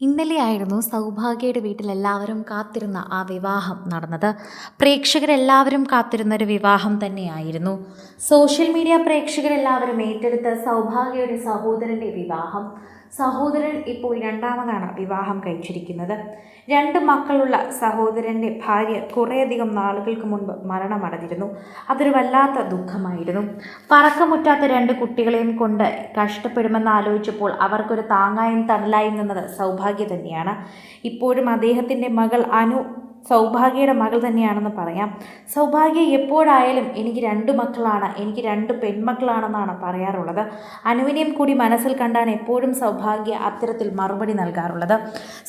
ഇന്നലെയായിരുന്നു സൗഭാഗ്യയുടെ വീട്ടിൽ എല്ലാവരും കാത്തിരുന്ന ആ വിവാഹം നടന്നത്. പ്രേക്ഷകരെല്ലാവരും കാത്തിരുന്ന ഒരു വിവാഹം തന്നെയായിരുന്നു. സോഷ്യൽ മീഡിയ പ്രേക്ഷകരെല്ലാവരും ഏറ്റെടുത്ത സൗഭാഗ്യയുടെ സഹോദരന്റെ വിവാഹം. സഹോദരൻ ഇപ്പോൾ രണ്ടാമതാണ് വിവാഹം കഴിച്ചിരിക്കുന്നത്. രണ്ട് മക്കളുള്ള സഹോദരന്റെ ഭാര്യ കുറേയധികം നാളുകൾക്ക് മുൻപ് മരണമടഞ്ഞിരുന്നു. അതൊരു വല്ലാത്ത ദുഃഖമായിരുന്നു. പറക്കമുറ്റാത്ത രണ്ട് കുട്ടികളെയും കൊണ്ട് കഷ്ടപ്പെടുമെന്ന് ആലോചിച്ചപ്പോൾ അവർക്കൊരു താങ്ങായും തണലായും നിന്നത് സൗഭാഗ്യ തന്നെയാണ് ഇപ്പോഴും അദ്ദേഹത്തിന്റെ മകൾ അനു സൗഭാഗ്യയുടെ മകൾ തന്നെയാണെന്ന് പറയാം. സൗഭാഗ്യ എപ്പോഴായാലും എനിക്ക് രണ്ട് മക്കളാണ് എനിക്ക് രണ്ട് പെൺമക്കളാണെന്നാണ് പറയാറുള്ളത്. അനുവിനെയും കൂടി മനസ്സിൽ കണ്ടാണ് എപ്പോഴും സൗഭാഗ്യ അത്തരത്തിൽ മറുപടി നൽകാറുള്ളത്.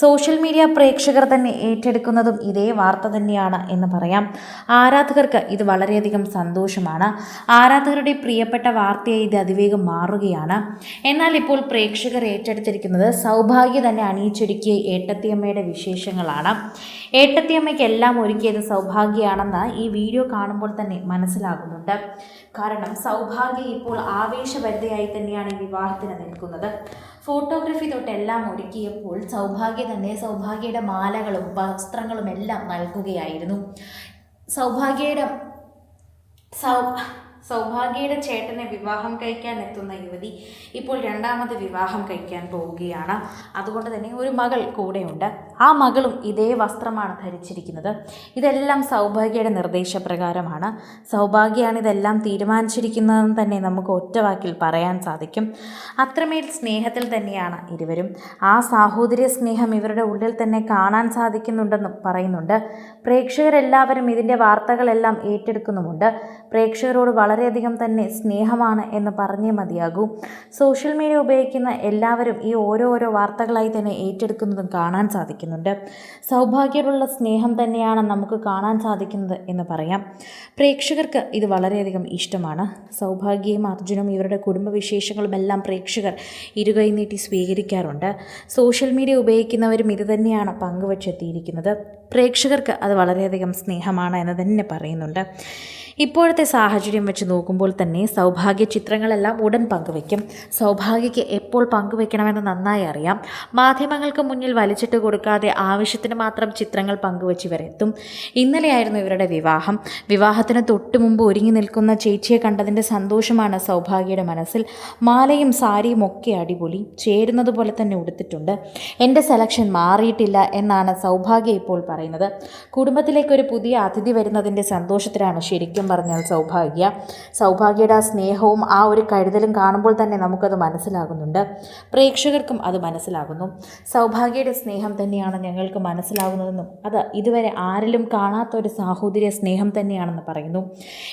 സോഷ്യൽ മീഡിയ പ്രേക്ഷകർ തന്നെ ഏറ്റെടുക്കുന്നതും ഇതേ വാർത്ത തന്നെയാണ് എന്ന് പറയാം. ആരാധകർക്ക് ഇത് വളരെയധികം സന്തോഷമാണ്. ആരാധകരുടെ പ്രിയപ്പെട്ട വാർത്തയായി ഇത് അതിവേഗം മാറുകയാണ്. എന്നാൽ ഇപ്പോൾ പ്രേക്ഷകർ ഏറ്റെടുത്തിരിക്കുന്നത് സൗഭാഗ്യ തന്നെ അണിയിച്ചൊരുക്കിയ ഏട്ടത്തിയമ്മയുടെ വിശേഷങ്ങളാണ്. ഏട്ടത്തിയമ്മയ്ക്ക് എല്ലാം ഒരുക്കിയത് സൗഭാഗ്യയാണെന്ന് ഈ വീഡിയോ കാണുമ്പോൾ തന്നെ മനസ്സിലാകുന്നുണ്ട്. കാരണം സൗഭാഗ്യ ഇപ്പോൾ ആവേശഭരിതയായി തന്നെയാണ് ഈ വിവാഹത്തിന് നിൽക്കുന്നത്. ഫോട്ടോഗ്രഫി തൊട്ടെല്ലാം ഒരുക്കിയപ്പോൾ സൗഭാഗ്യ തന്നെ സൗഭാഗ്യയുടെ മാലകളും വസ്ത്രങ്ങളും എല്ലാം നൽകുകയായിരുന്നു. സൗഭാഗ്യയുടെ സൗ സൗഭാഗ്യയുടെ ചേട്ടനെ വിവാഹം കഴിക്കാൻ എത്തുന്ന യുവതി ഇപ്പോൾ രണ്ടാമത് വിവാഹം കഴിക്കാൻ പോവുകയാണ്. അതുകൊണ്ട് തന്നെ ഒരു മകൾ കൂടെയുണ്ട്. ആ മകളും ഇതേ വസ്ത്രമാണ് ധരിച്ചിരിക്കുന്നത്. ഇതെല്ലാം സൗഭാഗ്യയുടെ നിർദ്ദേശപ്രകാരമാണ്. സൗഭാഗ്യയാണ് ഇതെല്ലാം തീരുമാനിച്ചിരിക്കുന്നതെന്ന് തന്നെ നമുക്ക് ഒറ്റവാക്കിൽ പറയാൻ സാധിക്കും. അത്രമേൽ സ്നേഹത്തിൽ തന്നെയാണ് ഇരുവരും. ആ സാഹോദര്യ സ്നേഹം ഇവരുടെ ഉള്ളിൽ തന്നെ കാണാൻ സാധിക്കുന്നുണ്ടെന്നും പറയുന്നുണ്ട്. പ്രേക്ഷകരെല്ലാവരും ഇതിന്റെ വാർത്തകളെല്ലാം ഏറ്റെടുക്കുന്നുമുണ്ട്. പ്രേക്ഷകരോട് വളരെയധികം തന്നെ സ്നേഹമാണ് എന്ന് പറഞ്ഞേ മതിയാകൂ. സോഷ്യൽ മീഡിയ ഉപയോഗിക്കുന്ന എല്ലാവരും ഈ ഓരോ ഓരോ വാർത്തകളായി തന്നെ ഏറ്റെടുക്കുന്നതും കാണാൻ സാധിക്കുന്നുണ്ട്. സൗഭാഗ്യമുള്ള സ്നേഹം തന്നെയാണ് നമുക്ക് കാണാൻ സാധിക്കുന്നത് എന്ന് പറയാം. പ്രേക്ഷകർക്ക് ഇത് വളരെയധികം ഇഷ്ടമാണ്. സൗഭാഗ്യയും അർജുനും ഇവരുടെ കുടുംബവിശേഷങ്ങളും എല്ലാം പ്രേക്ഷകർ ഇരുകൈ നീട്ടി സ്വീകരിക്കാറുണ്ട്. സോഷ്യൽ മീഡിയ ഉപയോഗിക്കുന്നവരും ഇത് തന്നെയാണ് പങ്കുവച്ചെത്തിയിരിക്കുന്നത്. പ്രേക്ഷകർക്ക് അത് വളരെയധികം സ്നേഹമാണ് എന്ന് തന്നെ പറയുന്നുണ്ട്. ഇപ്പോഴത്തെ സാഹചര്യം വെച്ച് നോക്കുമ്പോൾ തന്നെ സൗഭാഗ്യ ചിത്രങ്ങളെല്ലാം ഉടൻ പങ്കുവയ്ക്കും സൗഭാഗ്യയ്ക്ക് എപ്പോൾ പങ്കുവെക്കണമെന്ന് നന്നായി അറിയാം. മാധ്യമങ്ങൾക്ക് മുന്നിൽ വലിച്ചിട്ട് കൊടുക്കാതെ ആവശ്യത്തിന് മാത്രം ചിത്രങ്ങൾ പങ്കുവച്ച് ഇവരെത്തും ഇന്നലെയായിരുന്നു ഇവരുടെ വിവാഹം. വിവാഹത്തിന് തൊട്ടു മുമ്പ് ഒരുങ്ങി നിൽക്കുന്ന ചേച്ചിയെ കണ്ടതിന്റെ സന്തോഷമാണ് സൗഭാഗ്യയുടെ മനസ്സിൽ. മാലയും സാരിയും ഒക്കെ അടിപൊളി. ചേരുന്നത് പോലെ തന്നെ ഉടുത്തിട്ടുണ്ട്. എന്റെ സെലക്ഷൻ മാറിയിട്ടില്ല എന്നാണ് സൗഭാഗ്യ ഇപ്പോൾ പറയുന്നത്. കുടുംബത്തിലേക്ക് ഒരു പുതിയ അതിഥി വരുന്നതിന്റെ സന്തോഷത്തിലാണ് ശരിക്കും പറഞ്ഞാൽ സൗഭാഗ്യ. സൗഭാഗ്യയുടെ ആ സ്നേഹവും ആ ഒരു കരുതലും കാണുമ്പോൾ തന്നെ നമുക്കത് മനസ്സിലാകുന്നുണ്ട്. പ്രേക്ഷകർക്കും അത് മനസ്സിലാകുന്നു. സൗഭാഗ്യയുടെ സ്നേഹം തന്നെയാണ് ഞങ്ങൾക്ക് മനസ്സിലാകുന്നതെന്നും അത് ഇതുവരെ ആരിലും കാണാത്ത ഒരു സാഹോദര്യ സ്നേഹം തന്നെയാണെന്ന് പറയുന്നു.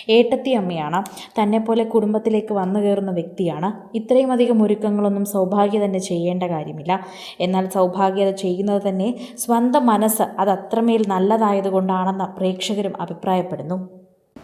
ഏട്ടത്തി അമ്മയാണ്. തന്നെപ്പോലെ കുടുംബത്തിലേക്ക് വന്നു കയറുന്ന വ്യക്തിയാണ്. ഇത്രയും അധികം ഒരുക്കങ്ങളൊന്നും സൗഭാഗ്യ തന്നെ ചെയ്യേണ്ട കാര്യമില്ല. എന്നാൽ സൗഭാഗ്യ അത് ചെയ്യുന്നത് തന്നെ സ്വന്തം മനസ്സ് അത് അത്രമേൽ നല്ലതായതുകൊണ്ടാണെന്ന് പ്രേക്ഷകരും അഭിപ്രായപ്പെടുന്നു.